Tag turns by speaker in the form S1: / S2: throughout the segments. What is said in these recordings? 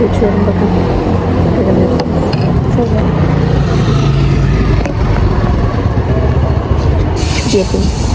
S1: geçiyorum bakın. Göremiyorsunuz. Şöyle. Yapayım.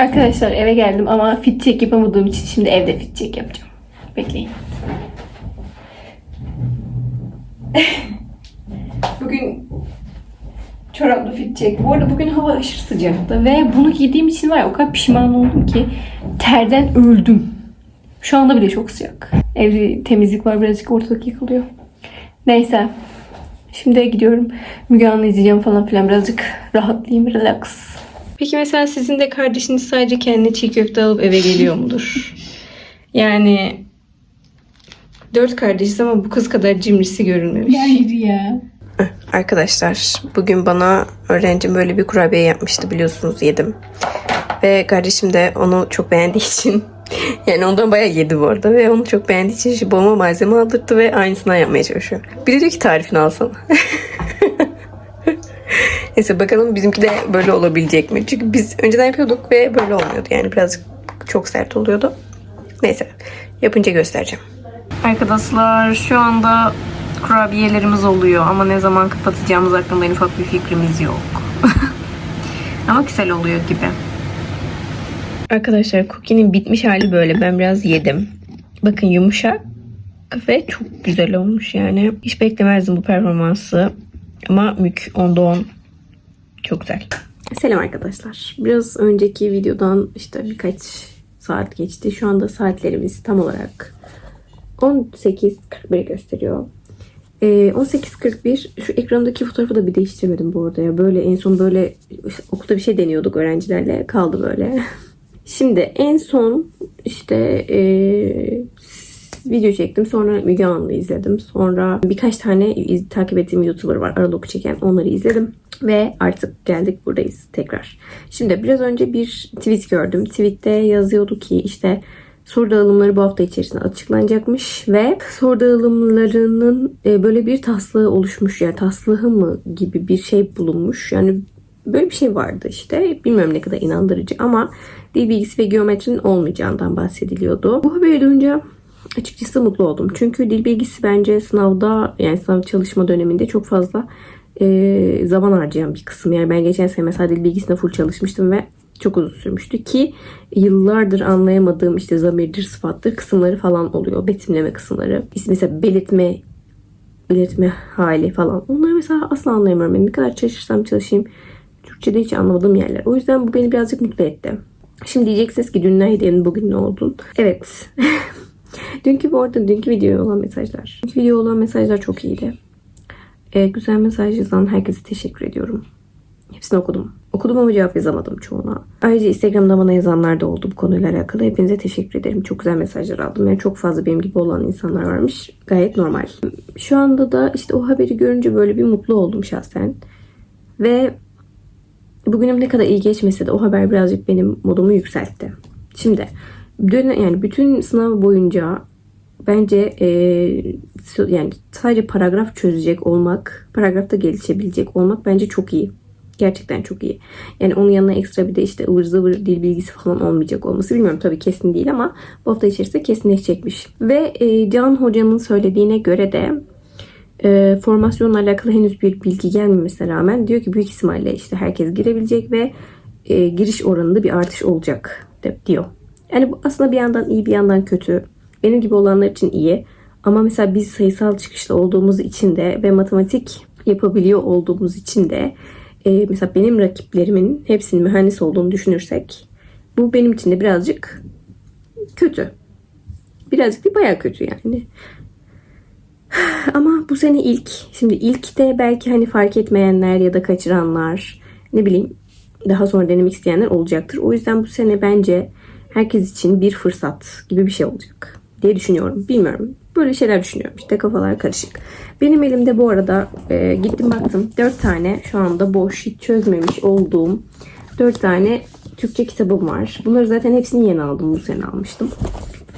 S1: Arkadaşlar eve geldim ama fit check yapamadığım için şimdi evde fit check yapacağım. Bekleyin. bugün çoraplı fit check. Bu arada bugün hava aşırı sıcaktı ve bunu giydiğim için var ya o kadar pişman oldum ki terden öldüm. Şu anda bile çok sıcak. Evde temizlik var birazcık ortalık yıkılıyor. Neyse. Şimdi gidiyorum. Müge Anlı izleyeceğim falan filan birazcık rahatlayayım, relax. Peki mesela sizin de kardeşiniz sadece kendine çiğ köfte alıp eve geliyor mudur? Yani dört kardeşiz ama bu kız kadar cimrisi görünmemiş.
S2: Hayır ya.
S1: Arkadaşlar bugün bana öğrencim böyle bir kurabiye yapmıştı biliyorsunuz yedim. Ve kardeşim de onu çok beğendiği için yani ondan bayağı yedi bu arada ve onu çok beğendiği için babama malzeme aldırdı ve aynısından yapmaya çalışıyor. Bir de diyor ki tarifini alsana. Neyse bakalım bizimki de böyle olabilecek mi? Çünkü biz önceden yapıyorduk ve böyle olmuyordu. Yani birazcık çok sert oluyordu. Neyse yapınca göstereceğim. Arkadaşlar şu anda kurabiyelerimiz oluyor ama ne zaman kapatacağımız hakkında en ufak bir fikrimiz yok. ama güzel oluyor gibi. Arkadaşlar cookie'nin bitmiş hali böyle. Ben biraz yedim. Bakın yumuşak ve çok güzel olmuş yani. Hiç beklemezdim bu performansı. Ama mük 10'da 10 çok güzel. Selam arkadaşlar. Biraz önceki videodan işte birkaç saat geçti. Şu anda saatlerimiz tam olarak 18.41 gösteriyor. Ee, 18.41 şu ekrandaki fotoğrafı da bir değiştirmedim bu arada ya. Böyle en son böyle okulda bir şey deniyorduk öğrencilerle. Kaldı böyle. Şimdi en son işte ee, video çektim. Sonra Müge Anlı izledim. Sonra birkaç tane iz- takip ettiğim YouTuber var. Aralık çeken. Onları izledim. Ve artık geldik buradayız tekrar. Şimdi biraz önce bir tweet gördüm. Tweette yazıyordu ki işte soru dağılımları bu hafta içerisinde açıklanacakmış ve soru dağılımlarının e, böyle bir taslağı oluşmuş yani taslahı mı gibi bir şey bulunmuş. Yani böyle bir şey vardı işte. Bilmiyorum ne kadar inandırıcı ama dil bilgisi ve geometrinin olmayacağından bahsediliyordu. Bu haberi duyunca açıkçası mutlu oldum. Çünkü dil bilgisi bence sınavda yani sınav çalışma döneminde çok fazla e, zaman harcayan bir kısım. Yani ben geçen sene mesela dil bilgisine full çalışmıştım ve çok uzun sürmüştü ki yıllardır anlayamadığım işte zamirdir, sıfattır kısımları falan oluyor. Betimleme kısımları. Mesela belirtme belirtme hali falan. Onları mesela asla anlayamıyorum. Yani ne kadar çalışırsam çalışayım Türkçe'de hiç anlamadığım yerler. O yüzden bu beni birazcık mutlu etti. Şimdi diyeceksiniz ki dün neredeydin, bugün ne oldun? Evet. dünkü bu arada dünkü videoya olan mesajlar. Dünkü video olan mesajlar çok iyiydi. Ee, güzel mesaj yazan herkese teşekkür ediyorum. Hepsini okudum. Okudum ama cevap yazamadım çoğuna. Ayrıca Instagram'da bana yazanlar da oldu bu konuyla alakalı. Hepinize teşekkür ederim. Çok güzel mesajlar aldım. Yani çok fazla benim gibi olan insanlar varmış. Gayet normal. Şu anda da işte o haberi görünce böyle bir mutlu oldum şahsen. Ve bugünüm ne kadar iyi geçmese de o haber birazcık benim modumu yükseltti. Şimdi dön- yani bütün sınav boyunca bence e, yani sadece paragraf çözecek olmak, paragrafta gelişebilecek olmak bence çok iyi. Gerçekten çok iyi. Yani onun yanına ekstra bir de işte ıvır zıvır dil bilgisi falan olmayacak olması bilmiyorum tabii kesin değil ama bu hafta içerisinde kesinleşecekmiş. Ve e, Can Hoca'nın söylediğine göre de e, formasyonla alakalı henüz bir bilgi gelmemesine rağmen diyor ki büyük ihtimalle işte herkes girebilecek ve e, giriş oranında bir artış olacak de, diyor. Yani bu aslında bir yandan iyi bir yandan kötü. Benim gibi olanlar için iyi. Ama mesela biz sayısal çıkışlı olduğumuz için de ve matematik yapabiliyor olduğumuz için de e, mesela benim rakiplerimin hepsinin mühendis olduğunu düşünürsek bu benim için de birazcık kötü. Birazcık değil bayağı kötü yani. Ama bu sene ilk. Şimdi ilk de belki hani fark etmeyenler ya da kaçıranlar ne bileyim daha sonra denemek isteyenler olacaktır. O yüzden bu sene bence herkes için bir fırsat gibi bir şey olacak diye düşünüyorum. Bilmiyorum. Böyle şeyler düşünüyorum. İşte kafalar karışık. Benim elimde bu arada e, gittim baktım. 4 tane şu anda boş hiç çözmemiş olduğum 4 tane Türkçe kitabım var. Bunları zaten hepsini yeni aldım. Bu sene almıştım.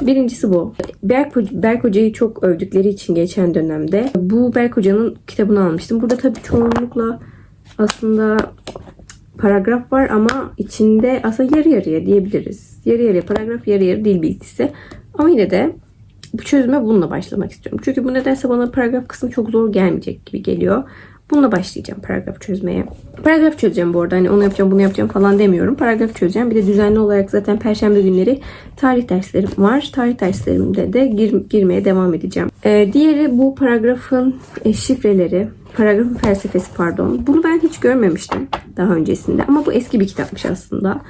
S1: Birincisi bu. Berk, Berk Hoca'yı çok övdükleri için geçen dönemde bu Berk Hoca'nın kitabını almıştım. Burada tabii çoğunlukla aslında paragraf var ama içinde aslında yarı yarıya diyebiliriz. Yarı yarıya paragraf, yarı yarı dil bilgisi. Ama yine de bu çözüme bununla başlamak istiyorum. Çünkü bu nedense bana paragraf kısmı çok zor gelmeyecek gibi geliyor. Bununla başlayacağım paragraf çözmeye. Paragraf çözeceğim bu arada. Hani onu yapacağım, bunu yapacağım falan demiyorum. Paragraf çözeceğim. Bir de düzenli olarak zaten perşembe günleri tarih derslerim var. Tarih derslerimde de gir- girmeye devam edeceğim. Ee, diğeri bu paragrafın e, şifreleri. Paragrafın felsefesi pardon. Bunu ben hiç görmemiştim daha öncesinde. Ama bu eski bir kitapmış aslında.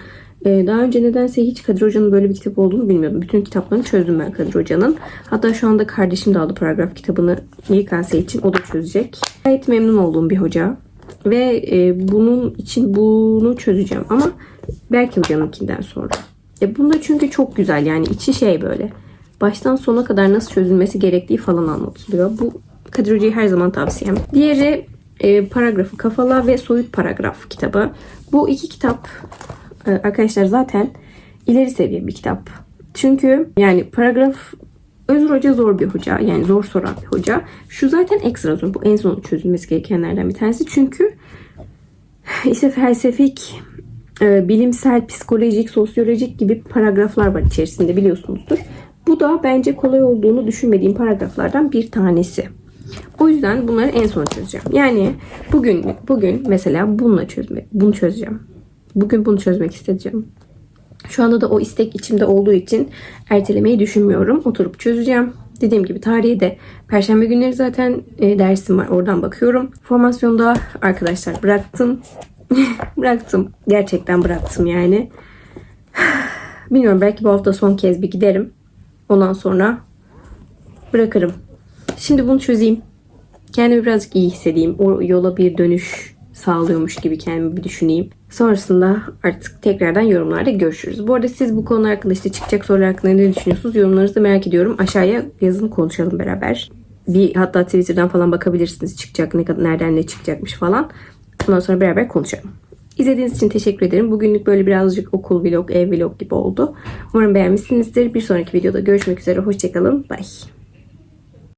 S1: Ee, daha önce nedense hiç Kadir Hoca'nın böyle bir kitap olduğunu bilmiyordum. Bütün kitaplarını çözdüm ben Kadir Hoca'nın. Hatta şu anda kardeşim de aldı paragraf kitabını YKS için. O da çözecek. Gayet memnun olduğum bir hoca. Ve e, bunun için bunu çözeceğim. Ama Berk Hoca'nınkinden sonra. E, bunda çünkü çok güzel yani içi şey böyle. Baştan sona kadar nasıl çözülmesi gerektiği falan anlatılıyor. Bu Kadir Hoca'yı her zaman tavsiyem. Diğeri e, paragrafı kafala ve soyut paragraf kitabı. Bu iki kitap arkadaşlar zaten ileri seviye bir kitap. Çünkü yani paragraf Özür Hoca zor bir hoca. Yani zor soran bir hoca. Şu zaten ekstra zor. Bu en son çözülmesi gerekenlerden bir tanesi. Çünkü işte felsefik, e, bilimsel, psikolojik, sosyolojik gibi paragraflar var içerisinde biliyorsunuzdur. Bu da bence kolay olduğunu düşünmediğim paragraflardan bir tanesi. O yüzden bunları en son çözeceğim. Yani bugün bugün mesela bununla çözmek, bunu çözeceğim. Bugün bunu çözmek isteyeceğim. Şu anda da o istek içimde olduğu için ertelemeyi düşünmüyorum. Oturup çözeceğim. Dediğim gibi tarihi de Perşembe günleri zaten e, dersim var. Oradan bakıyorum. Formasyonda arkadaşlar bıraktım. bıraktım. Gerçekten bıraktım yani. Bilmiyorum belki bu hafta son kez bir giderim. Ondan sonra bırakırım. Şimdi bunu çözeyim. Kendimi birazcık iyi hissedeyim. O yola bir dönüş sağlıyormuş gibi kendimi bir düşüneyim. Sonrasında artık tekrardan yorumlarda görüşürüz. Bu arada siz bu konu hakkında işte çıkacak sorular hakkında ne düşünüyorsunuz? Yorumlarınızı merak ediyorum. Aşağıya yazın konuşalım beraber. Bir hatta Twitter'dan falan bakabilirsiniz çıkacak ne kadar nereden ne çıkacakmış falan. Ondan sonra beraber konuşalım. İzlediğiniz için teşekkür ederim. Bugünlük böyle birazcık okul vlog, ev vlog gibi oldu. Umarım beğenmişsinizdir. Bir sonraki videoda görüşmek üzere. Hoşçakalın. Bye.